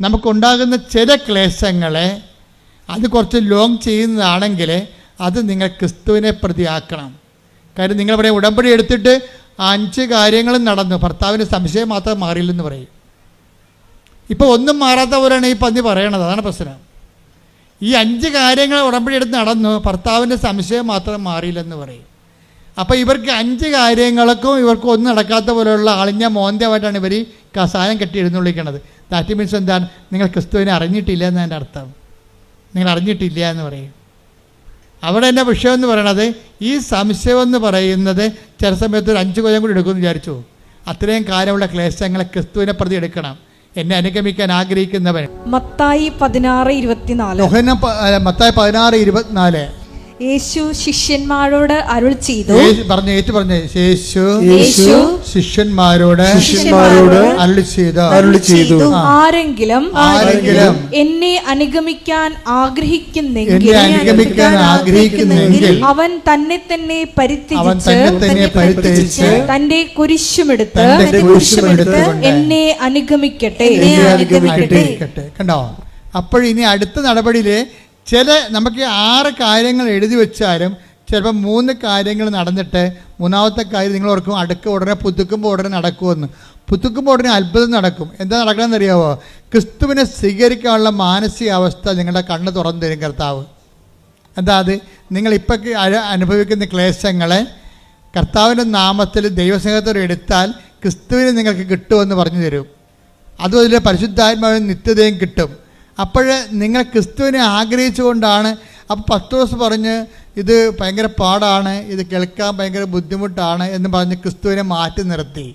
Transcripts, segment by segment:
നമുക്കുണ്ടാകുന്ന ചില ക്ലേശങ്ങളെ അത് കുറച്ച് ലോങ് ചെയ്യുന്നതാണെങ്കിൽ അത് നിങ്ങൾ ക്രിസ്തുവിനെ പ്രതിയാക്കണം. കാര്യം നിങ്ങളിവിടെ ഉടമ്പടി എടുത്തിട്ട് അഞ്ച് കാര്യങ്ങളും നടന്നു. ഭർത്താവിന് സംശയം മാത്രം മാറിയില്ലെന്ന് പറയും. ഇപ്പോൾ ഒന്നും മാറാത്തവരാണ് ഈ പന്നി പറയണത്. അതാണ് പ്രശ്നം. ഈ അഞ്ച് കാര്യങ്ങൾ ഉടമ്പടി എടുത്ത് നടന്നു. ഭർത്താവിന്റെ സംശയം മാത്രം മാറിയില്ലെന്ന് പറയും. അപ്പോൾ ഇവർക്ക് അഞ്ച് കാര്യങ്ങൾക്കും ഇവർക്കും ഒന്നും നടക്കാത്ത പോലെയുള്ള അളിഞ്ഞ മോന്തമായിട്ടാണ് ഇവർ കസായം കെട്ടി എഴുന്നള്ളിക്കണത്. ദാറ്റ് മീൻസ് എന്താണ് നിങ്ങൾ ക്രിസ്തുവിനെ അറിഞ്ഞിട്ടില്ല എന്നതിന്റെ അർത്ഥം. നിങ്ങൾ അറിഞ്ഞിട്ടില്ല എന്ന് പറയും. അവിടെ എന്റെ വിഷയം എന്ന് പറയണത് ഈ സംശയം എന്ന് പറയുന്നത് ചില സമയത്ത് ഒരു അഞ്ച് കൊല്ലം കൂടി എടുക്കുമെന്ന് വിചാരിച്ചു. അത്രയും കാലമുള്ള ക്ലേശങ്ങളെ ക്രിസ്തുവിനെ പ്രതി എടുക്കണം. എന്നെ അനുഗമിക്കാൻ ആഗ്രഹിക്കുന്നവൻ. മത്തായി പതിനാറ് ഇരുപത്തിനാല്. മത്തായി പതിനാറ് ഇരുപത്തിനാല്. യേശു ശിഷ്യന്മാരോട് അരുൾ ചെയ്തു. പറഞ്ഞു ഏറ്റു പറഞ്ഞു യേശു യേശു ശിഷ്യന്മാരോട് ശിഷ്യന്മാരോട് അരുളി ചെയ്തു. അരുളി ചെയ്തു. ആരെങ്കിലും ആരെങ്കിലും എന്നെ അനുഗമിക്കാൻ ആഗ്രഹിക്കുന്നെങ്കിൽ എന്നെ അനുഗമിക്കാൻ ആഗ്രഹിക്കുന്നെങ്കിൽ അവൻ തന്നെ തന്നെ അവൻ പരിത്യജിച്ച് തന്നെ തന്നെ പരിത്യജിച്ച് തന്റെ കുരിശുമെടുത്ത് തന്റെ കുരിശുമെടുത്തുകൊണ്ട് എന്നെ അനുഗമിക്കട്ടെ. എന്നെ അനുഗമിക്കട്ടെ. അനുഗമിക്കട്ടെ. കണ്ടോ? അപ്പോഴിനി അടുത്ത നടപടിയിൽ ചില നമുക്ക് ആറ് കാര്യങ്ങൾ എഴുതി വെച്ചാലും ചിലപ്പോൾ മൂന്ന് കാര്യങ്ങൾ നടന്നിട്ട് മൂന്നാമത്തെ കാര്യം നിങ്ങൾ ഓർക്കും അടുക്ക ഉടനെ പുതുക്കുമ്പോൾ ഉടനെ നടക്കുമെന്ന്. പുതുക്കുമ്പോൾ ഉടനെ അത്ഭുതം നടക്കും. എന്താ നടക്കണമെന്ന് അറിയാവോ ക്രിസ്തുവിനെ സ്വീകരിക്കാനുള്ള മാനസികാവസ്ഥ നിങ്ങളുടെ കണ്ണ് തുറന്നു തരും കർത്താവ്. എന്താ അത്? നിങ്ങൾ ഇപ്പോൾ അനുഭവിക്കുന്ന ക്ലേശങ്ങളെ കർത്താവിന്റെ നാമത്തിൽ ദൈവസ്നേഹത്തോടെ എടുത്താൽ ക്രിസ്തുവിനെ നിങ്ങൾക്ക് കിട്ടുമെന്ന് പറഞ്ഞു തരും. അതുപോലെ പരിശുദ്ധാത്മാവിന് നിത്യതയും കിട്ടും. അപ്പോൾ നിങ്ങൾ ക്രിസ്തുവിനെ ആഗ്രഹിച്ചുകൊണ്ടാണ്. അപ്പോൾ പത്ത് ദിവസം പറഞ്ഞ് ഇത് ഭയങ്കര പാടാണ് ഇത് കേൾക്കാൻ ഭയങ്കര ബുദ്ധിമുട്ടാണ് എന്ന് പറഞ്ഞ് ക്രിസ്തുവിനെ മാറ്റി നിർത്തി.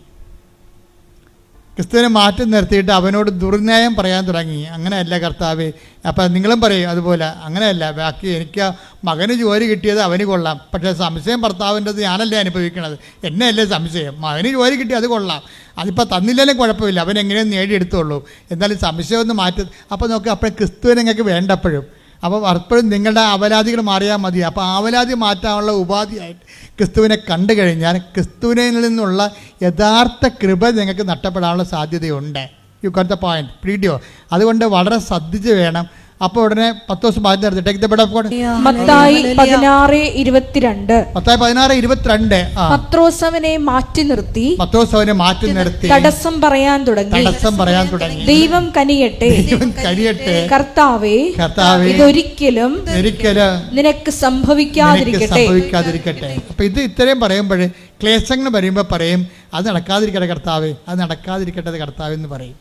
ക്രിസ്തുവിനെ മാറ്റി നിർത്തിയിട്ട് അവനോട് ദുർന്യായം പറയാൻ തുടങ്ങി. അങ്ങനെയല്ല കർത്താവ് അപ്പം നിങ്ങളും പറയും അതുപോലെ അങ്ങനെയല്ല ബാക്കി എനിക്ക് മകന് ജോലി കിട്ടിയത് അവന് കൊള്ളാം. പക്ഷേ സംശയം ഭർത്താവിന്റെത് ഞാനല്ലേ അനുഭവിക്കണത്? എന്നെയല്ലേ സംശയം? മകന് ജോലി കിട്ടി അത് കൊള്ളാം. അതിപ്പോൾ തന്നില്ലെങ്കിലും കുഴപ്പമില്ല അവൻ എങ്ങനെയും നേടിയെടുത്തുള്ളൂ എന്നാലും സംശയം ഒന്ന് മാറ്റി അപ്പോൾ നോക്ക് അപ്പോഴേ ക്രിസ്തുവിനെ നിങ്ങൾക്ക് വേണ്ടപ്പോഴും അപ്പോൾ അപ്പോഴും നിങ്ങളുടെ അവലാദികൾ മാറിയാൽ മതി. അപ്പോൾ അവലാദി മാറ്റാനുള്ള ഉപാധിയായിട്ട് ക്രിസ്തുവിനെ കണ്ടു കഴിഞ്ഞാൽ ക്രിസ്തുവിനിൽ നിന്നുള്ള യഥാർത്ഥ കൃപ നിങ്ങൾക്ക് നഷ്ടപ്പെടാനുള്ള സാധ്യതയുണ്ട്. യു ഗോട്ട് ദ പോയിന്റ് പ്രീഡിയോ അതുകൊണ്ട് വളരെ ശ്രദ്ധിച്ച് വേണം അപ്പോൾ ഉടനെ പത്ത് ദിവസം ബാധ്യത നടത്തി take the bed of God Mathayi പതിനാറ് ഇരുപത്തിരണ്ട്. മത്തായി പതിനാറ് ഇരുപത്തിരണ്ട്. ആ. പത്രോസ് അവനെ മാറ്റി നിർത്തി. പത്രോസവനെ മാറ്റി നിർത്തി. തടസ്സം പറയാൻ തുടങ്ങി. തടസ്സം പറയാൻ തുടങ്ങി. ദൈവം കനിയട്ടെ. ദൈവം കനിയട്ടെ. കർത്താവേ കർത്താവേ ഇതൊരിക്കലും ഒരിക്കലും നിനക്ക് നിനക്ക് സംഭവിക്കാതിരിക്കട്ടെ. സംഭവിക്കാതിരിക്കട്ടെ. അപ്പോൾ ഇത് ഇത്രയും പറയുമ്പോഴേ ക്ലേശങ്ങൾ പറയുമ്പോൾ പറയും അത് നടക്കാതിരിക്കട്ടെ കർത്താവേ അത് നടക്കാതിരിക്കട്ടെ കർത്താവ് എന്ന് പറയും.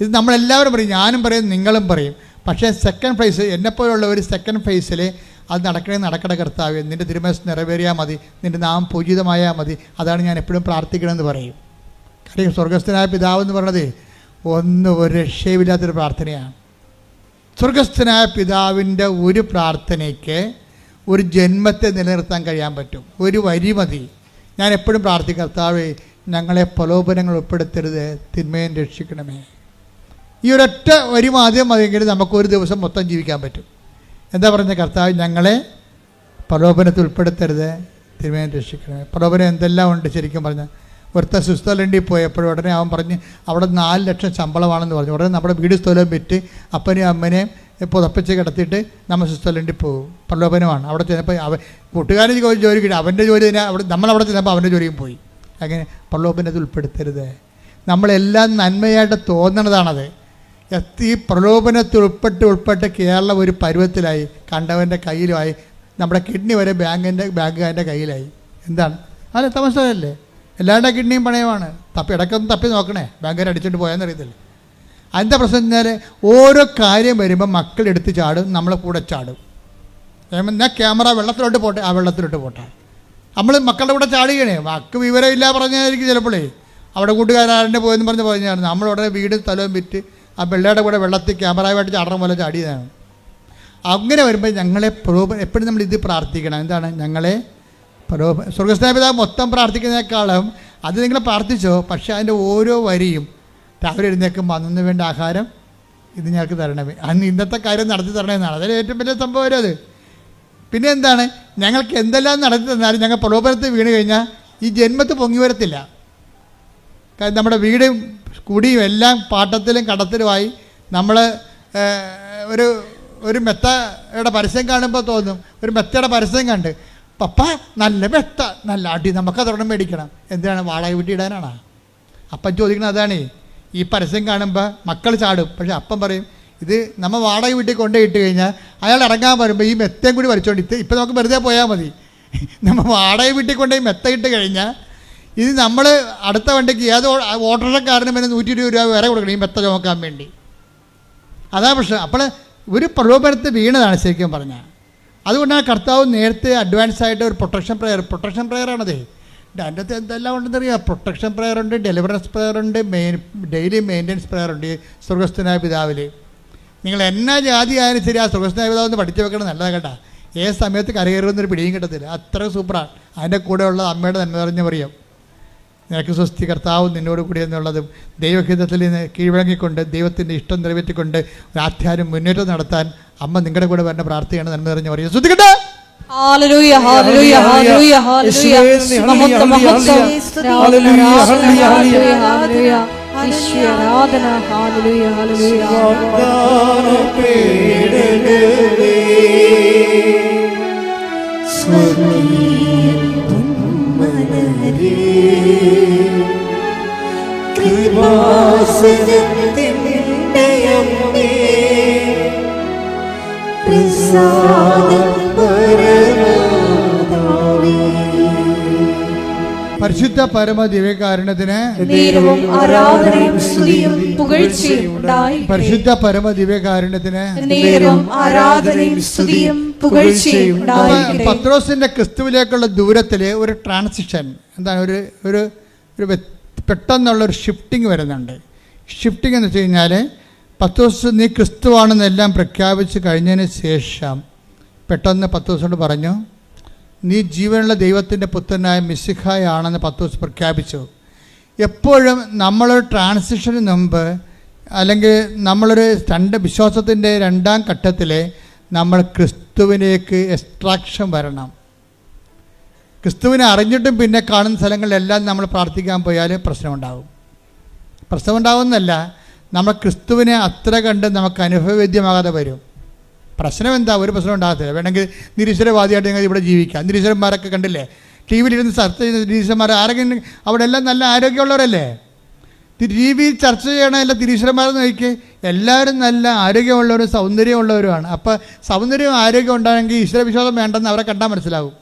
ഇത് നമ്മളെല്ലാവരും പറയും ഞാനും പറയും നിങ്ങളും പറയും. പക്ഷേ സെക്കൻഡ് ഫേസ് എന്നെപ്പോലുള്ള ഒരു സെക്കൻഡ് ഫേസിൽ അത് നടക്കണേ നടക്കട കർത്താവ് നിന്റെ തിരുമനസ് നിറവേറിയാൽ മതി നിന്റെ നാം പൂജിതമായാൽ മതി അതാണ് ഞാൻ എപ്പോഴും പ്രാർത്ഥിക്കണമെന്ന് പറയും. കാര്യം സ്വർഗസ്ഥനായ പിതാവ് എന്ന് പറയണത് ഒന്നും ഒരു രക്ഷയുമില്ലാത്തൊരു പ്രാർത്ഥനയാണ്. സ്വർഗസ്ഥനായ പിതാവിന്റെ ഒരു പ്രാർത്ഥനയ്ക്ക് ഒരു ജന്മത്തെ നിലനിർത്താൻ കഴിയാൻ പറ്റും. ഒരു വരി മതി. ഞാൻ എപ്പോഴും പ്രാർത്ഥിക്കും കർത്താവേ ഞങ്ങളെ പ്രലോഭനങ്ങൾ ഉൾപ്പെടുത്തരുത് തിന്മയും രക്ഷിക്കണമേ. ഈ ഒരൊറ്റ വരി ആദ്യം മതിയെങ്കിൽ നമുക്കൊരു ദിവസം മൊത്തം ജീവിക്കാൻ പറ്റും. എന്താ പറഞ്ഞ കർത്താവ്? ഞങ്ങളെ പ്രലോഭനത്തിൽ ഉൾപ്പെടുത്തരുത് തിരുമേനം രക്ഷിക്കണമേ. പ്രലോഭനം എന്തെല്ലാം ഉണ്ട് ശരിക്കും പറഞ്ഞാൽ ഒരുത്ത സ്വിറ്റ്സർലൻഡിൽ പോയപ്പോൾ ഉടനെ അവൻ പറഞ്ഞ് അവിടെ നാല് ലക്ഷം ശമ്പളമാണെന്ന് പറഞ്ഞു. ഉടനെ നമ്മുടെ വീട് സ്ഥലം വിറ്റ് അപ്പനെയും അമ്മനെയും പുതപ്പിച്ച് കിടത്തിയിട്ട് നമ്മൾ സ്വിറ്റ്സർലൻഡിൽ പോകും. പ്രലോഭനമാണ്. അവിടെ ചെന്നപ്പോൾ അവൻ കൂട്ടുകാരൻ ജോലി ജോലി കിട്ടി. അവന്റെ ജോലി തന്നെ അവിടെ നമ്മളവിടെ ചെന്നപ്പോൾ അവന്റെ ജോലിയും പോയി. അങ്ങനെ പ്രലോഭനത്തിൽ ഉൾപ്പെടുത്തരുത്. നമ്മളെല്ലാം നന്മയായിട്ട് തോന്നണതാണത്. എത്തി പ്രലോഭനത്തിൽ ഉൾപ്പെട്ട് ഉൾപ്പെട്ട് കേരളം ഒരു പരുവത്തിലായി കണ്ടവന്റെ കയ്യിലുമായി നമ്മുടെ കിഡ്നി വരെ ബാങ്കിന്റെ ബാങ്കുകാരന്റെ കയ്യിലായി. എന്താണ്? അല്ല തമസല്ലേ എല്ലാവരുടെ കിഡ്നിയും പണയമാണ്. തപ്പി ഇടയ്ക്കൊന്നും തപ്പി നോക്കണേ. ബാങ്കുകാർ അടിച്ചിട്ട് പോയെന്ന് അറിയത്തില്ല. അതിന്റെ പ്രശ്നം എന്നാൽ ഓരോ കാര്യം വരുമ്പോൾ മക്കൾ എടുത്ത് ചാടും നമ്മളെ കൂടെ ചാടും. ഞാൻ ക്യാമറ വെള്ളത്തിലോട്ട് പോട്ടെ? ആ വെള്ളത്തിലോട്ട് പോട്ടെ. നമ്മൾ മക്കളുടെ കൂടെ ചാടുകയാണേ. മക്ക് വിവരമില്ല പറഞ്ഞായിരിക്കും ചിലപ്പോഴേ അവിടെ കൂട്ടുകാരാരുടെ പോയെന്ന് പറഞ്ഞ് പറഞ്ഞായിരുന്നു നമ്മളിവിടെ വീട് സ്ഥലവും വിറ്റ് ആ പിള്ളേരുടെ കൂടെ വെള്ളത്തിൽ ക്യാമറയുമായിട്ട് ചാടണം പോലെ ചാടിയതാണ്. അങ്ങനെ വരുമ്പോൾ ഞങ്ങളെ പ്രലോഭ എപ്പോഴും നമ്മൾ ഇത് പ്രാർത്ഥിക്കണം. എന്താണ്? ഞങ്ങളെ പ്രലോഭ സ്വർഗസ്നാപിതാവ് മൊത്തം പ്രാർത്ഥിക്കുന്നതിനേക്കാളും അത് നിങ്ങൾ പ്രാർത്ഥിച്ചോ പക്ഷേ അതിന്റെ ഓരോ വരിയും രാവിലെ എഴുന്നേൽക്കുമ്പോൾ അന്നു വേണ്ട ആഹാരം ഇത് ഞങ്ങൾക്ക് തരണമേ. അന്ന് ഇന്നത്തെ കാര്യം നടത്തി തരണമെന്നാണ് അതിൽ ഏറ്റവും വലിയ സംഭവം വരും അത്. പിന്നെ എന്താണ്? ഞങ്ങൾക്ക് എന്തെല്ലാം നടത്തി തന്നാലും ഞങ്ങൾ പ്രലോഭനത്തിൽ വീണ് കഴിഞ്ഞാൽ ഈ ജന്മത്ത് പൊങ്ങി വരത്തില്ല. നമ്മുടെ വീടും കുടിയും എല്ലാം പാട്ടത്തിലും കടത്തിലുമായി നമ്മൾ ഒരു ഒരു മെത്തയുടെ പരസ്യം കാണുമ്പോൾ തോന്നും ഒരു മെത്തയുടെ പരസ്യം കണ്ട് പപ്പ നല്ല മെത്ത നല്ല അടി നമുക്ക് അതോടെ മേടിക്കണം. എന്തിനാണ് വാടക വീട്ടിൽ ഇടാനാണോ? അപ്പം ചോദിക്കുന്നത് അതാണ് ഈ പരസ്യം കാണുമ്പോൾ മക്കൾ ചാടും പക്ഷെ അപ്പം പറയും ഇത് നമ്മൾ വാടക വീട്ടിൽ കൊണ്ടുപോയിട്ട് കഴിഞ്ഞാൽ അയാൾ ഇറങ്ങാൻ വരുമ്പോൾ ഈ മെത്തയും കൂടി വലിച്ചോണ്ട് ഇപ്പം നമുക്ക് വെറുതെ പോയാൽ മതി. നമ്മൾ വാടക വീട്ടിൽ കൊണ്ടുപോയി മെത്ത ഇട്ട് കഴിഞ്ഞാൽ ഇത് നമ്മൾ അടുത്ത വണ്ടിക്ക് ഏത് ഓട്ടോറിക്ഷക്കാരന് പിന്നെ നൂറ്റി ഇരുപത് രൂപ വേറെ കൊടുക്കണം ഈ മെത്ത ചുമക്കാൻ വേണ്ടി. അതാ പ്രശ്നം. അപ്പോൾ ഒരു പ്രലോഭനത്തിൽ വീണതാണ് ശരിക്കും പറഞ്ഞാൽ അതുകൊണ്ടാണ് കർത്താവ് നേരത്തെ അഡ്വാൻസ് ആയിട്ട് ഒരു പ്രൊട്ടക്ഷൻ പ്രെയർ പ്രൊട്ടക്ഷൻ പ്രെയറാണത് അതിന്റെ അകത്ത് എന്തെല്ലാം ഉണ്ടെന്ന് അറിയാം പ്രൊട്ടക്ഷൻ പ്രെയർ ഉണ്ട് ഡെലിവറൻസ് പ്രെയർ ഉണ്ട് മെയിൻ ഡെയിലി മെയിന്റെനൻസ് പ്രെയർ ഉണ്ട് സ്വർഗസ്ഥനായ പിതാവിൽ നിങ്ങൾ എന്നാ ജാതി ആയാലും ശരി ആ സ്വർഗസ്ഥനായ പിതാവ് ഒന്ന് പഠിച്ചു വെക്കണം നല്ലതാണ് കേട്ടോ. ഏത് സമയത്ത് കരകയറുന്നൊരു പിടിയും കിട്ടത്തില്ല. അത്ര സൂപ്പറാണ് അതിന്റെ കൂടെയുള്ള അമ്മയുടെ നന്മ നിറഞ്ഞ പറയും നിനക്ക് സ്വസ്തി കർത്താവ് നിന്നോട് കൂടി എന്നുള്ളത് ദൈവഹിതത്തിൽ നിന്ന് കീഴ്വഴങ്ങിക്കൊണ്ട് ദൈവത്തിന്റെ ഇഷ്ടം നിറവേറ്റിക്കൊണ്ട് ഒരു ആധ്യാനം മുന്നേറ്റം നടത്താൻ അമ്മ നിങ്ങളുടെ കൂടെ വരുന്ന പ്രാർത്ഥനയാണ് നന്മ നിറഞ്ഞു പറയുന്നത് ശ്രദ്ധിക്കട്ടെ ഹല്ലേലൂയ ഹല്ലേലൂയ ഹല്ലേലൂയ ഹല്ലേലൂയ യേശുവേ, മഹത്വം മഹത്വം. ഹല്ലേലൂയ, ഹല്ലേലൂയ, ഹല്ലേലൂയ ഹല്ലേലൂയ ഈശ്വര ആരാധന. ഹല്ലേലൂയ ഹല്ലേലൂയ വാഗ്ദാന പൊന്മലരേ, കൃപാസനത്തിന്റെ അമ്മേ, പ്രസാദം പരമാതാവേ. പരിശുദ്ധ പരമ ദിവ്യകാരണത്തിന് പരിശുദ്ധ പരമ ദിവ്യകാരണത്തിന് പത്രോസിന്റെ ക്രിസ്തുവിലേക്കുള്ള ദൂരത്തിൽ ഒരു ട്രാൻസിഷൻ എന്താണ് ഒരു ഒരു ഒരു പെട്ടെന്നുള്ള ഒരു ഷിഫ്റ്റിംഗ് വരുന്നുണ്ട്. ഷിഫ്റ്റിംഗ് എന്ന് വെച്ച് കഴിഞ്ഞാൽ ദിവസം നീ ക്രിസ്തുവാണെന്നെല്ലാം പ്രഖ്യാപിച്ച് കഴിഞ്ഞതിന് ശേഷം പെട്ടെന്ന് പത്രോസോട് പറഞ്ഞു നീ ജീവനുള്ള ദൈവത്തിന്റെ പുത്രനായ മിസ്സിഹായാണെന്ന് പത്രോസ് പ്രഖ്യാപിച്ചു. എപ്പോഴും നമ്മളൊരു ട്രാൻസിഷന് മുമ്പ് അല്ലെങ്കിൽ നമ്മളൊരു രണ്ട് വിശ്വാസത്തിന്റെ രണ്ടാം ഘട്ടത്തിൽ നമ്മൾ ക്രിസ്തുവിനേക്ക് എക്സ്ട്രാക്ഷൻ വരണം. ക്രിസ്തുവിനെ അറിഞ്ഞിട്ടും പിന്നെ കാണുന്ന സ്ഥലങ്ങളിലെല്ലാം നമ്മൾ പ്രാർത്ഥിക്കാൻ പോയാൽ പ്രശ്നമുണ്ടാകും. പ്രശ്നമുണ്ടാകുന്നല്ല നമ്മൾ ക്രിസ്തുവിനെ അത്ര കണ്ട് നമുക്ക് അനുഭവവേദ്യമാകാതെ വരും. പ്രശ്നം എന്താ ഒരു പ്രശ്നം ഉണ്ടാകത്തില്ല. വേണമെങ്കിൽ നിരീശ്വരവാദിയായിട്ട് ഞങ്ങൾ ഇവിടെ ജീവിക്കാം. നിരീശ്വരന്മാരൊക്കെ കണ്ടില്ലേ? ടി വിയിലിരുന്ന് ചർച്ച ചെയ്യുന്ന നിരീശ്വരന്മാർ ആരെങ്കിലും അവിടെ എല്ലാം നല്ല ആരോഗ്യമുള്ളവരല്ലേ? ടി വിയിൽ ചർച്ച ചെയ്യണ എല്ലാ തിരീശ്വരന്മാരെന്ന് നോക്കി എല്ലാവരും നല്ല ആരോഗ്യമുള്ളവരും സൗന്ദര്യമുള്ളവരുമാണ്. അപ്പോൾ സൗന്ദര്യവും ആരോഗ്യം ഉണ്ടാണെങ്കിൽ ഈശ്വരവിശ്വാസം വേണ്ടെന്ന് അവരെ കണ്ടാൽ മനസ്സിലാവും.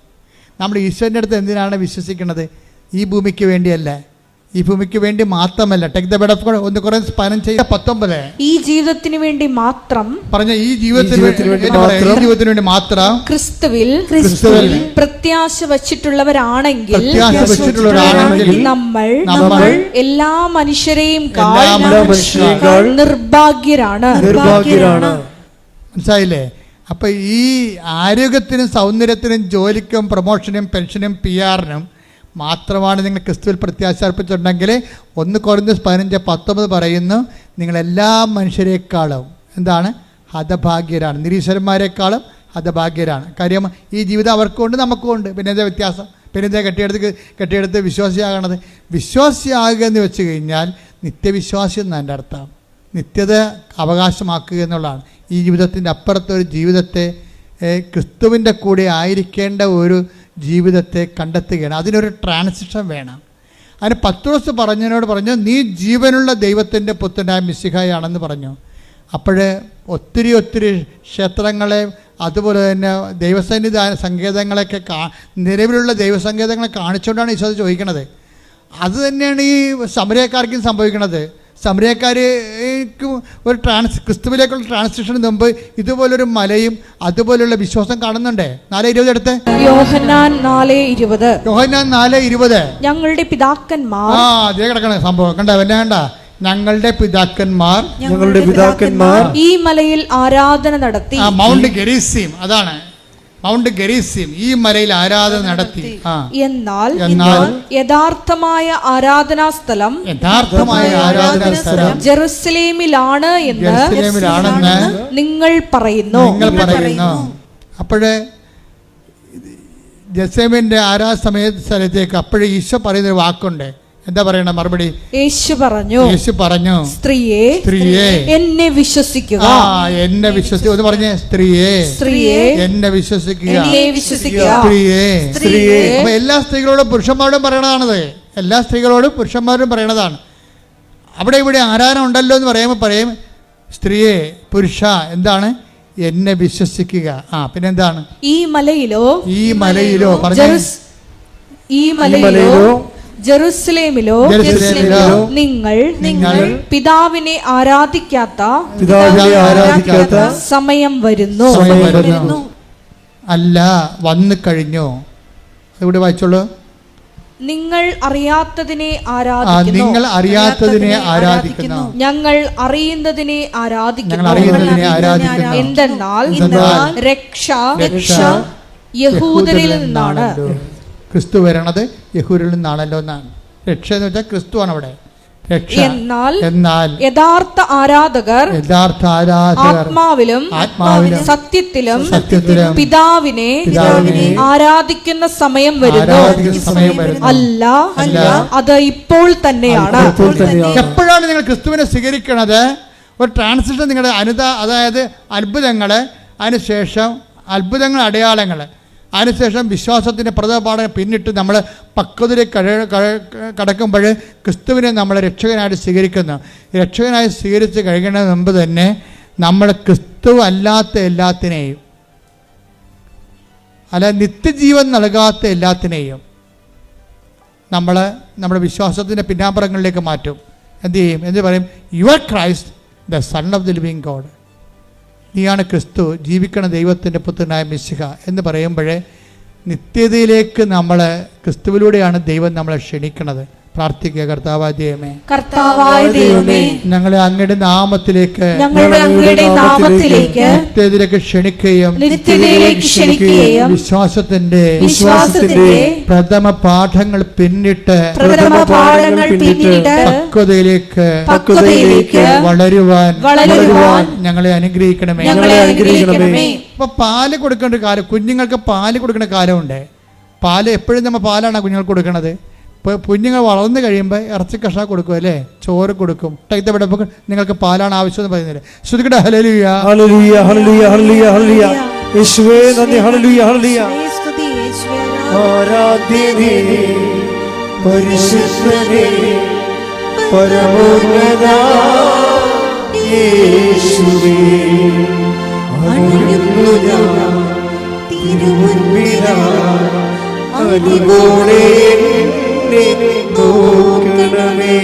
നമ്മൾ ഈശ്വരന്റെ അടുത്ത് എന്തിനാണ് വിശ്വസിക്കുന്നത്? ഈ ഭൂമിക്ക് വേണ്ടിയല്ല. ഈ ഭൂമിക്ക് വേണ്ടി മാത്രമല്ല take the bed of God ഒന്ന് കുറേ സ്പനം ചെയ്ത പത്തൊമ്പത്. ഈ ജീവിതത്തിന് വേണ്ടി മാത്രം പറഞ്ഞ ഈ ജീവിതത്തിന് ജീവിതത്തിന് വേണ്ടി വേണ്ടി ഈ മാത്രം ജീവിതത്തിന് വേണ്ടി മാത്രം ക്രിസ്തുവിൽ ക്രിസ്തുവിൽ പ്രത്യാശ വച്ചിട്ടുള്ളവരാണെങ്കിൽ പ്രത്യാശ വെച്ചിട്ടുള്ളവരാണെങ്കിൽ നമ്മൾ നമ്മൾ എല്ലാ മനുഷ്യരെയും നിർഭാഗ്യരാണ്. നിർഭാഗ്യരാണ്. മനസ്സിലായില്ലേ? അപ്പൊ ഈ ആരോഗ്യത്തിനും സൗന്ദര്യത്തിനും ജോലിക്കും പ്രൊമോഷനും പെൻഷനും പി ആറിനും മാത്രമാണ് നിങ്ങൾ ക്രിസ്തുവിൽ പ്രത്യാശ അർപ്പിച്ചിട്ടുണ്ടെങ്കിൽ ഒന്ന് കുറഞ്ഞ പതിനഞ്ച് പത്തൊമ്പത് പറയുന്നു നിങ്ങളെല്ലാ മനുഷ്യരെക്കാളും എന്താണ്? ഹതഭാഗ്യരാണ്. നിരീശ്വരന്മാരെക്കാളും ഹതഭാഗ്യരാണ്. കാര്യം ഈ ജീവിതം അവർക്കും ഉണ്ട് നമുക്കും ഉണ്ട് പിന്നെ എന്താ വ്യത്യാസം? പിന്നെ എന്താ കെട്ടിയെടുത്ത് കെട്ടിയെടുത്ത് വിശ്വാസിയാകണത്? വിശ്വാസിയാകുക എന്ന് വെച്ച് കഴിഞ്ഞാൽ നിത്യവിശ്വാസി എന്നാണ് എന്റെ അർത്ഥം. നിത്യത അവകാശമാക്കുക എന്നുള്ളതാണ്. ഈ ജീവിതത്തിന്റെ അപ്പുറത്തൊരു ജീവിതത്തെ ക്രിസ്തുവിന്റെ കൂടെ ആയിരിക്കേണ്ട ഒരു ജീവിതത്തെ കണ്ടെത്തുകയാണ്. അതിനൊരു ട്രാൻസിഷൻ വേണം. അതിന് പത്രോസ് പറഞ്ഞതിനോട് പറഞ്ഞു നീ ജീവനുള്ള ദൈവത്തിന്റെ പുത്രനായ മിസ്സിഹായാണെന്ന് പറഞ്ഞു. അപ്പോൾ ഒത്തിരി ഒത്തിരി ക്ഷേത്രങ്ങളെ അതുപോലെ തന്നെ ദൈവസന്നിധാന സങ്കേതങ്ങളൊക്കെ കാ നിലവിലുള്ള ദൈവസങ്കേതങ്ങളെ കാണിച്ചുകൊണ്ടാണ് ഈശോ ചോദിക്കണത്. അത് തന്നെയാണ് ഈ സമരക്കാർക്കും സംഭവിക്കുന്നത് സമരക്കാർക്ക് ഒരു ട്രാൻസ് ക്രിസ്തുവിലേക്കുള്ള ട്രാൻസ്ലേഷന് മുമ്പ് ഇതുപോലൊരു മലയും അതുപോലുള്ള വിശ്വാസം കാണുന്നുണ്ടേ? നാല് ഇരുപത് എടുത്ത്. യോഹന്നാൻ നാല് ഇരുപത്. യോഹന്നാൻ നാല് ഇരുപത്. ഞങ്ങളുടെ പിതാക്കന്മാർ. ആ അതേ കിടക്കണ സംഭവം. കണ്ട എന്നെ കണ്ട? ഞങ്ങളുടെ പിതാക്കന്മാർ. ഞങ്ങളുടെ പിതാക്കന്മാർ. ഈ മലയിൽ ആരാധന നടത്തി. ആ മൗണ്ട് ഗെരീസീം അതാണ്. മൗണ്ട് ഗരീസിം ഈ മലയിൽ ആരാധന നടത്തി. എന്നാൽ എന്നാൽ യഥാർത്ഥമായ ആരാധനാ സ്ഥലം യഥാർത്ഥമായ ആരാധനാ സ്ഥലം ജെറുസലേമിലാണ് എന്ന് നിങ്ങൾ പറയുന്നു. നിങ്ങൾ പറയുന്നു. അപ്പോഴേ ജസേമിന്റെ ആരാ സമയ സ്ഥലത്തേക്ക് അപ്പോഴേ ഈശോ പറയുന്നൊരു വാക്കുണ്ട്. എന്താ പറയണ മറുപടി? യേശു പറഞ്ഞു യേശു പറഞ്ഞു സ്ത്രീയെ സ്ത്രീയെ എന്നെ വിശ്വസിക്കുക. ആ എന്നെ വിശ്വസിക്കുക. ഒന്ന് പറഞ്ഞേ സ്ത്രീയെ സ്ത്രീയെ എന്നെ വിശ്വസിക്കുക. എന്നെ വിശ്വസിക്കുക. സ്ത്രീയെ സ്ത്രീയെ. അപ്പൊ എല്ലാ സ്ത്രീകളോടും പുരുഷന്മാരോടും പറയണതാണത്. എല്ലാ സ്ത്രീകളോടും പുരുഷന്മാരോടും പറയണതാണ്. അവിടെ ഇവിടെ ആരാധന ഉണ്ടല്ലോ എന്ന് പറയുമ്പോൾ പറയും സ്ത്രീയെ പുരുഷ എന്താണ്? എന്നെ വിശ്വസിക്കുക. ആ പിന്നെന്താണ്? ഈ മലയിലോ ഈ മലയിലോ പറഞ്ഞു. ഈ മലയിലോ മലയിലോ ജെറുസലേമിലോ നിങ്ങൾ നിങ്ങൾ പിതാവിനെ ആരാധിക്കാത്ത പിതാവിനെ ആരാധിക്കാത്ത സമയം വരുന്നു. അല്ല വന്നു കഴിഞ്ഞോ? ഇവിടെ വായിച്ചോളൂ? നിങ്ങൾ അറിയാത്തതിനെ ആരാധിക്കുന്നു. നിങ്ങൾ അറിയാത്തതിനെ ആരാധിക്കുന്നു. ഞങ്ങൾ അറിയുന്നതിനെ ഞങ്ങൾ ആരാധിക്കുന്നു അറിയുന്നതിനെ ആരാധിക്കുന്നു. എന്തെന്നാൽ എന്തെന്നാൽ രക്ഷ രക്ഷ യഹൂദരിൽ നിന്നാണ്. ക്രിസ്തു വരണത് യഹൂരിൽ നിന്നാണല്ലോ എന്നാണ്. രക്ഷ എന്ന് വെച്ചാൽ ക്രിസ്തുവാണ് അവിടെ. എന്നാൽ എന്നാൽ യഥാർത്ഥ ആരാധകർ യഥാർത്ഥ ആരാധകർ ആത്മാവിലും ആത്മാവിലും സത്യത്തിലും സത്യത്തിലും പിതാവിനെ പിതാവിനെ ആരാധിക്കുന്ന സമയം വരുന്നു. അല്ല അല്ല. അത് ഇപ്പോൾ തന്നെയാണ്. ഇപ്പോൾ തന്നെയാണ്. എപ്പോഴാണ് നിങ്ങൾ ക്രിസ്തുവിനെ സ്വീകരിക്കണത്? ഒരു ട്രാൻസിഷൻ നിങ്ങളുടെ അനുത അതായത് അത്ഭുതങ്ങൾ അതിനുശേഷം അത്ഭുതങ്ങൾ അടയാളങ്ങൾ അതിനുശേഷം വിശ്വാസത്തിന്റെ പ്രതപാഠം പിന്നിട്ട് നമ്മൾ പക്വതയിലേക്ക് കടക്കുമ്പോൾ ക്രിസ്തുവിനെ നമ്മൾ രക്ഷകനായിട്ട് സ്വീകരിക്കുന്നു. രക്ഷകനായി സ്വീകരിച്ച് കഴിയുന്നതിന് മുമ്പ് തന്നെ നമ്മൾ ക്രിസ്തു അല്ലാത്ത എല്ലാത്തിനെയും അല്ല നിത്യജീവൻ നൽകാത്ത എല്ലാത്തിനെയും നമ്മൾ നമ്മുടെ വിശ്വാസത്തിന്റെ പിന്നാമ്പറങ്ങളിലേക്ക് മാറ്റും. എന്ത് ചെയ്യും? എന്ത് പറയും? Your Christ the son of the living God നീയാണ് ക്രിസ്തു ജീവിക്കണ ദൈവത്തിന്റെ പുത്രനായ മിശിഹ എന്ന് പറയുമ്പോഴേ നിത്യതയിലേക്ക് നമ്മൾ ക്രിസ്തുവിലൂടെയാണ് ദൈവം നമ്മളെ ക്ഷണിക്കണത്. പ്രാർത്ഥിക്കുക കർത്താവായ ദൈവമേ. കർത്താവായ ദൈവമേ ഞങ്ങളെ അങ്ങയുടെ നാമത്തിലേക്ക് ഞങ്ങളുടെ അങ്ങയുടെ നാമത്തിലേക്ക് നിത്യതയിലേക്ക് ക്ഷണിക്കുകയും നിത്യതയിലേക്ക് ക്ഷണിക്കുകയും വിശ്വാസത്തിന്റെ വിശ്വാസത്തിന്റെ പ്രഥമ പാഠങ്ങൾ പിന്നിട്ട് പ്രഥമ പാഠങ്ങൾ പിന്നിട്ട് പക്വതയിലേക്ക് പക്വതയിലേക്ക് വളരുവാൻ വളരുവാൻ ഞങ്ങളെ അനുഗ്രഹിക്കണമേ. ഞങ്ങളെ അനുഗ്രഹിക്കണമേ. ഇപ്പൊ പാൽ കൊടുക്കേണ്ട കാലം കുഞ്ഞുങ്ങൾക്ക് പാൽ കൊടുക്കേണ്ട കാലമുണ്ട്. പാൽ എപ്പോഴും നമ്മൾ പാലാണ് കുഞ്ഞുങ്ങൾക്ക് കൊടുക്കണത്. ഇപ്പോൾ കുഞ്ഞുങ്ങൾ വളർന്നു കഴിയുമ്പോൾ ഇറച്ചി കഷ കൊടുക്കും അല്ലേ? ചോറ് കൊടുക്കും. ടൈത്തപ്പെടുമ്പോൾ നിങ്ങൾക്ക് പാലാണ് ആവശ്യം എന്ന് പറയുന്നില്ലേ? ശ്രുതിക്കട്ടെ ഹലലുയ ഹല്ലേലൂയ ഹല്ലേലൂയ ഹല്ലേലൂയ ഹല്ലേലൂയ. യേശുവേ നന്ദി ഹല്ലേലൂയ ഹല്ലേലൂയ. ആരാധ്യനേ പരിശുദ്ധനേ പരമോന്നത. യേശുവേ അണയുന്നു ഞാൻ എന്നെ നോക്കണമേ.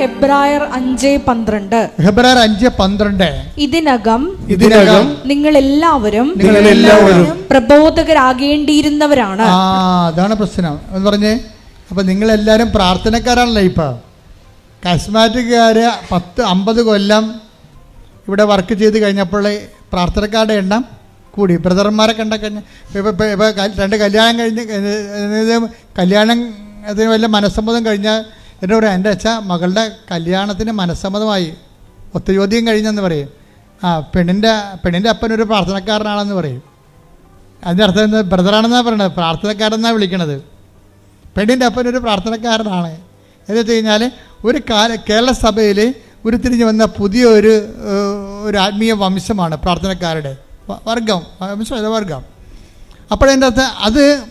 ഹെബ്രായർ അഞ്ച് പന്ത്രണ്ട്. ഹെബ്രാർ അഞ്ച് പന്ത്രണ്ട്. ഇതിനകം ഇതിനകം നിങ്ങൾ എല്ലാവരും നിങ്ങൾ എല്ലാവരും പ്രബോധകരാകേണ്ടിയിരുന്നവരാണ്. ആ അതാണ് പ്രശ്നം. എന്ന് പറഞ്ഞേ നിങ്ങൾ നിങ്ങളെല്ലാവരും പ്രാർത്ഥനക്കാരാണല്ലോ ഇപ്പൊ. കസ്മാറ്റിക്കാര് പത്ത് അമ്പത് കൊല്ലം ഇവിടെ വർക്ക് ചെയ്ത് കഴിഞ്ഞപ്പോൾ പ്രാർത്ഥനക്കാരുടെ എണ്ണം കൂടി. ബ്രദർമാരെ കണ്ട ഇപ്പം ഇപ്പോൾ രണ്ട് കല്യാണം കഴിഞ്ഞ് കല്യാണം അതിന് വല്ല മനസ്സമ്മതം കഴിഞ്ഞാൽ എന്നോട് പറയാം എന്റെ അച്ഛ മകളുടെ കല്യാണത്തിന് മനസ്സമ്മതമായി. ഒത്തുചോദ്യം കഴിഞ്ഞെന്ന് പറയും. ആ പെണ്ണിന്റെ പെണ്ണിന്റെ അപ്പനൊരു പ്രാർത്ഥനക്കാരനാണെന്ന് പറയും. അതിന്റെ അർത്ഥം എന്താ? ബ്രദറാണെന്നാണ് പറയണത്. പ്രാർത്ഥനക്കാരെന്നാണ് വിളിക്കണത്. പെണ്ണിന്റെ അപ്പനൊരു പ്രാർത്ഥനക്കാരനാണ്. എന്ന് വെച്ച് കഴിഞ്ഞാൽ ഒരു കാല കേരള സഭയിൽ ഉരുത്തിരിഞ്ഞ് വന്ന പുതിയൊരു ഒരു ആത്മീയ വംശമാണ് പ്രാർത്ഥനക്കാരുടെ. വർഗം. വർഗം. അപ്പോഴതിന്റെ അർത്ഥം? അത്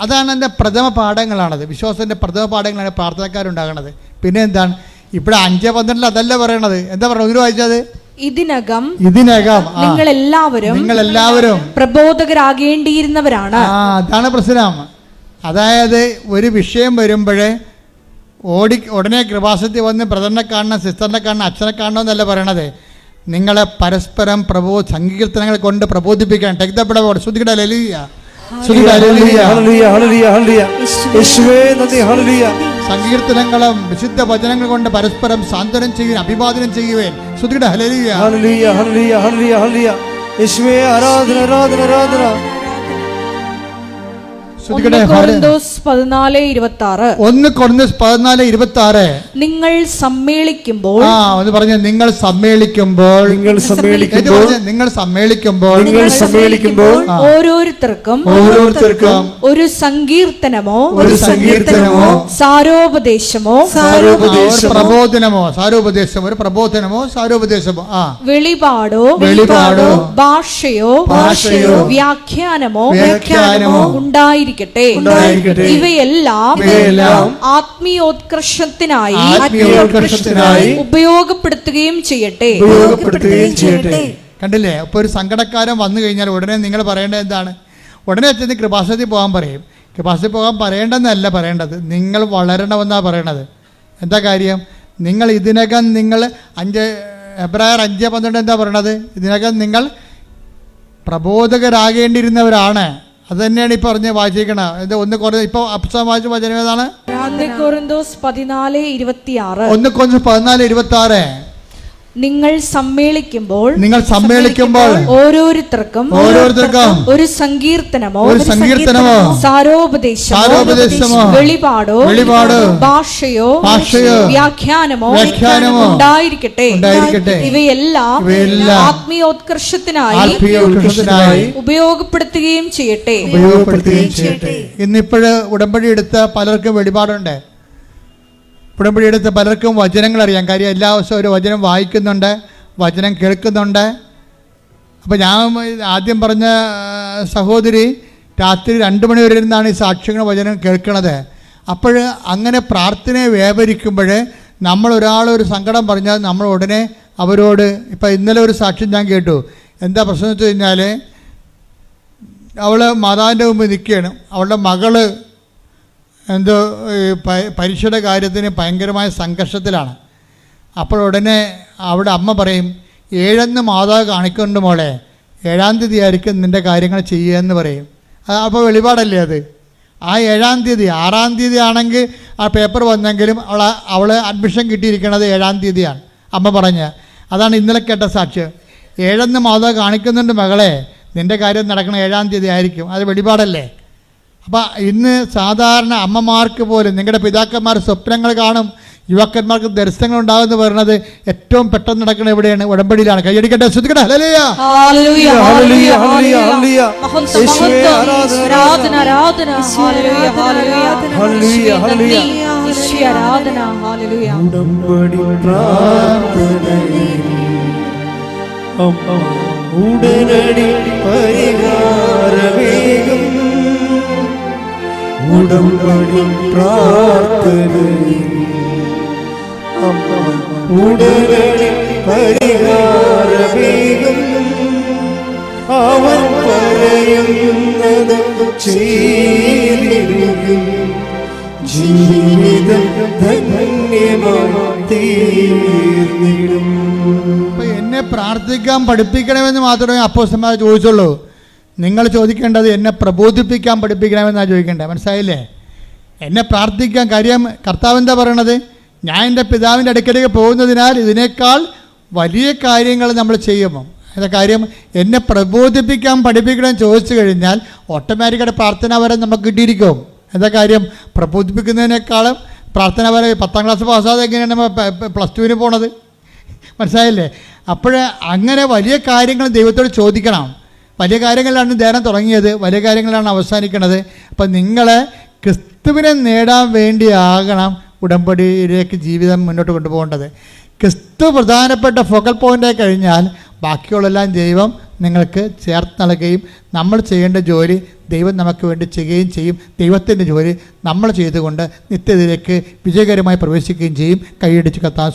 അതാണ് എന്റെ പ്രഥമ പാഠങ്ങളാണത്. വിശ്വാസത്തിന്റെ പ്രഥമ പാഠങ്ങളാണ് പ്രാർത്ഥനക്കാരുണ്ടാകണത്. പിന്നെ എന്താണ്? ഇവിടെ അഞ്ച് പന്ത്രണ്ടിൽ അതല്ല പറയണത്. എന്താ പറയുക ഒരു വായിച്ചത് ഇതിനകം ഇതിനകം എല്ലാവരും നിങ്ങൾ എല്ലാവരും പ്രബോധകരാകേണ്ടിയിരുന്നവരാണ്. ആ അതാണ് പ്രശ്നം. അതായത് ഒരു വിഷയം വരുമ്പോഴേ ഓടി ഉടനെ കൃപാസത്തിൽ വന്ന് ബ്രദറിനെ കാണണം സിസ്റ്ററിനെ കാണണം അച്ഛനെ കാണണം എന്നല്ല പറയണത്. നിങ്ങളെ പരസ്പരം പ്രബോ സങ്കീർത്തനങ്ങൾ കൊണ്ട് പ്രബോധിപ്പിക്കാൻ. ടേക്ക് ദ ലലിയ ഹല്ലേലൂയ ഹല്ലേലൂയ. ഹല്ലേലൂയ ഹല്ലേലൂയ ഹല്ലേലൂയ യേശുവേ നന്ദി ഹല്ലേലൂയ സങ്കീർത്തനങ്ങളും വിശുദ്ധ വചനങ്ങൾ കൊണ്ട് പരസ്പരം സാന്ത്വനം ചെയ്യുകയും അഭിവാദനം ചെയ്യുകയും ശ്രുതിയുടെ ഹലലിയ ഹല്ലേലൂയ ഹല്ലേലൂയ ഹല്ലേലൂയ ഹല്ലേലൂയ യേശുവേ ആരാധന ആരാധന ആരാധന. ഒന്ന് കൊറിന്തോസ് പതിനാല് ഇരുപത്തി ആറ് നിങ്ങൾ സമ്മേളിക്കുമ്പോൾ ആ ഒന്ന് പറഞ്ഞ നിങ്ങൾ സമ്മേളിക്കുമ്പോൾ. നിങ്ങൾ സമ്മേളിക്കുമ്പോൾ നിങ്ങൾ സമ്മേളിക്കുമ്പോൾ. നിങ്ങൾ സമ്മേളിക്കുമ്പോൾ ഓരോരുത്തർക്കും ഓരോരുത്തർക്കും ഒരു സങ്കീർത്തനമോ ഒരു സങ്കീർത്തനമോ സാരോപദേശമോ സാരോപദേശമോ പ്രബോധനമോ സാരോപദേശമോ ഒരു പ്രബോധനമോ സാരോപദേശമോ ആ. വെളിപാടോ വെളിപാടോ ഭാഷയോ ഭാഷയോ വ്യാഖ്യാനമോ വ്യാഖ്യാനമോ ഉണ്ടായിരിക്കട്ടെ ഉണ്ടായിരിക്കട്ടെ. ഇവയെല്ലാം ആത്മീയോത്കർഷത്തിനായി ഉപയോഗപ്പെടുത്തുകയും ചെയ്യട്ടെ. ഉപയോഗപ്പെടുത്തുകയും ചെയ്യട്ടെ. കണ്ടില്ലേ? അപ്പോൾ ഒരു സങ്കടക്കാരൻ വന്നു കഴിഞ്ഞാൽ ഉടനെ നിങ്ങൾ പറയേണ്ടത് എന്താണ്? ഉടനെ ചെന്ന് കൃപാസനത്തിൽ പോകാൻ പറയും. കൃപാസനത്തിൽ പോകാൻ പറയേണ്ടെന്നല്ല പറയേണ്ടത്. നിങ്ങൾ വളരണമെന്നാണ് പറയണത്. എന്താ കാര്യം? നിങ്ങൾ ഇതിനകം നിങ്ങൾ അഞ്ച് എബ്രായർ അഞ്ച് പന്ത്രണ്ട് എന്താ പറയണത്? ഇതിനകം നിങ്ങൾ പ്രബോധകരാകേണ്ടിയിരുന്നവരാണ്. അത് തന്നെയാണ് ഈ പറഞ്ഞ് വായിച്ചിരിക്കണ ഇത് ഒന്ന് കുറേ ഇപ്പൊ അപ്സാം വായിച്ച വചനം ഏതാണ്? ഒന്ന് കുറഞ്ഞ പതിനാല് ഇരുപത്തി ആറ് നിങ്ങൾ സമ്മേളിക്കുമ്പോൾ നിങ്ങൾ സമ്മേളിക്കുമ്പോൾ ഓരോരുത്തർക്കും ഓരോരുത്തർക്കും ഒരു സങ്കീർത്തനമോ ഒരു സങ്കീർത്തനമോ സാരോപദേശമോ സാരോപദേശമോ വെളിപാടോ വെളിപാടോ ഭാഷയോ ഭാഷയോ വ്യാഖ്യാനമോ വ്യാഖ്യാനമോ ഉണ്ടായിരിക്കട്ടെ. ഉണ്ടായിരിക്കട്ടെ. ഇവയെല്ലാം ഇവയെല്ലാം ആത്മീയോത്കർഷത്തിനായി ആത്മീയോത്കർഷത്തിനായി ഉപയോഗപ്പെടുത്തുകയും ചെയ്യട്ടെ. ഉപയോഗപ്പെടുത്തുകയും ചെയ്യട്ടെ. ഇന്നിപ്പോഴ് ഉടമ്പടി എടുത്ത പലർക്കും വെളിപാടുണ്ട്. ഉടമ്പടി എടുത്ത് പലർക്കും വചനങ്ങൾ അറിയാം. കാര്യം എല്ലാ ദിവസവും ഒരു വചനം വായിക്കുന്നുണ്ട് വചനം കേൾക്കുന്നുണ്ട്. അപ്പോൾ ഞാൻ ആദ്യം പറഞ്ഞ സഹോദരി രാത്രി രണ്ട് മണി വരെ ഇരുന്നാണ് ഈ സാക്ഷ്യങ്ങൾ വചനം കേൾക്കണത്. അപ്പോൾ അങ്ങനെ പ്രാർത്ഥനയെ വ്യാപരിക്കുമ്പോൾ നമ്മൾ ഒരാളൊരു ഒരു സങ്കടം പറഞ്ഞാൽ നമ്മൾ ഉടനെ അവരോട് ഇപ്പം ഇന്നലെ ഒരു സാക്ഷ്യം ഞാൻ കേട്ടു. എന്താ പ്രശ്നം വെച്ച് കഴിഞ്ഞാൽ അവൾ മാതാവിന്റെ മുമ്പ് നിൽക്കുകയാണ്. അവളുടെ മകൾ എന്തോ പരീക്ഷയുടെ കാര്യത്തിന് ഭയങ്കരമായ സംഘർഷത്തിലാണ്. അപ്പോൾ ഉടനെ അവിടെ അമ്മ പറയും ഏഴെന്ന് മാതാവ് കാണിക്കുന്നുണ്ട് മോളെ. ഏഴാം തീയതി ആയിരിക്കും നിന്റെ കാര്യങ്ങൾ ചെയ്യുക എന്ന് പറയും അപ്പോൾ വെളിപാടല്ലേ അത്? ആ ഏഴാം തീയതി ആറാം തീയതി ആണെങ്കിൽ ആ പേപ്പർ വന്നെങ്കിലും അവൾ അവൾ അഡ്മിഷൻ കിട്ടിയിരിക്കുന്നത് ഏഴാം തീയതിയാണ്. അമ്മ പറഞ്ഞ അതാണ് ഇന്നലെ കേട്ട സാക്ഷ്യം. ഏഴെന്ന് മാതാവ് കാണിക്കുന്നുണ്ട് മകളെ. നിന്റെ കാര്യം നടക്കുന്ന ഏഴാം തീയതി ആയിരിക്കും. അത് വെളിപാടല്ലേ? അപ്പം ഇന്ന് സാധാരണ അമ്മമാർക്ക് പോലും നിങ്ങളുടെ പിതാക്കന്മാർ സ്വപ്നങ്ങൾ കാണും യുവാക്കന്മാർക്ക് ദർശനങ്ങൾ ഉണ്ടാകുമെന്ന് പറയുന്നത് ഏറ്റവും പെട്ടെന്ന് നടക്കുന്നത് എവിടെയാണ് ഉടമ്പടിയിലാണ് കൈയടിക്കട്ടെ ശ്രദ്ധിക്കട്ടെ ഹല്ലേലൂയ. ഹല്ലേലൂയ, ഹല്ലേലൂയ, ഹല്ലേലൂയ, ഹല്ലേലൂയ. മഹത്വം, യേശുവേ, മഹത്വം. ആരാധന ആരാധന ഹല്ലേലൂയ, ഹല്ലേലൂയ. ഹല്ലേലൂയ, യേശുവേ, ഹല്ലേലൂയ. നന്ദി. യേശുവേ, ആരാധന ഹല്ലേലൂയ. ഉടമ്പടി ഉടനടി പരിഹാരവേഗം ഉടമ്പടി പ്രാർത്ഥനയിൽ അമ്മ ഉടനടി പരിഹാരവേഗം അവൻ പറയുന്നത് ചെയ്തിടുകയും ജീവിതം അപ്പൊ എന്നെ പ്രാർത്ഥിക്കാൻ പഠിപ്പിക്കണമെന്ന് മാത്രമേ അപ്പോസ്റ്റന്മാർ ചോദിച്ചുള്ളൂ. നിങ്ങൾ ചോദിക്കേണ്ടത് എന്നെ പ്രബോധിപ്പിക്കാൻ പഠിപ്പിക്കണമെന്നാണ് ചോദിക്കേണ്ടത് മനസ്സിലായില്ലേ? എന്നെ പ്രാർത്ഥിക്കാൻ കാര്യം കർത്താവ് എന്താ പറയണത്? ഞാൻ എന്റെ പിതാവിന്റെ അടുക്കലേക്ക് പോകുന്നതിനാൽ ഇതിനേക്കാൾ വലിയ കാര്യങ്ങൾ നമ്മൾ ചെയ്യുമ്പോൾ അതിന്റെ കാര്യം എന്നെ പ്രബോധിപ്പിക്കാൻ പഠിപ്പിക്കണം ചോദിച്ചു കഴിഞ്ഞാൽ ഓട്ടോമാറ്റിക്കായിട്ട് പ്രാർത്ഥന വരെ നമുക്ക് കിട്ടിയിരിക്കും. എന്താ കാര്യം? പ്രബോധിപ്പിക്കുന്നതിനേക്കാളും പ്രാർത്ഥന വരെ പത്താം ക്ലാസ് പാസ്സാതെ എങ്ങനെയാണ് നമ്മൾ പ്ലസ് ടുവിന് പോണത്? മനസ്സിലായില്ലേ? അപ്പോഴേ അങ്ങനെ വലിയ കാര്യങ്ങൾ ദൈവത്തോട് ചോദിക്കണം. വലിയ കാര്യങ്ങളിലാണ് ധ്യാനം തുടങ്ങിയത് വലിയ കാര്യങ്ങളിലാണ് അവസാനിക്കുന്നത് അപ്പം നിങ്ങൾ ക്രിസ്തുവിനെ നേടാൻ വേണ്ടിയാകണം ഉടമ്പടിയിലേക്ക് ജീവിതം മുന്നോട്ട് കൊണ്ടുപോകേണ്ടത്. ക്രിസ്തു പ്രധാനപ്പെട്ട ഫോക്കൽ പോയിന്റായി കഴിഞ്ഞാൽ ബാക്കിയുള്ളെല്ലാം ദൈവം നിങ്ങൾക്ക് ചേർത്ത് നൽകുകയും നമ്മൾ ചെയ്യേണ്ട ജോലി ദൈവം നമുക്ക് വേണ്ടി ചെയ്യുകയും ചെയ്യും. ദൈവത്തിന്റെ ജോലി നമ്മൾ ചെയ്തുകൊണ്ട് നിത്യതയിലേക്ക് വിജയകരമായി പ്രവേശിക്കുകയും ചെയ്യും. കൈയടിച്ച് കത്താൻ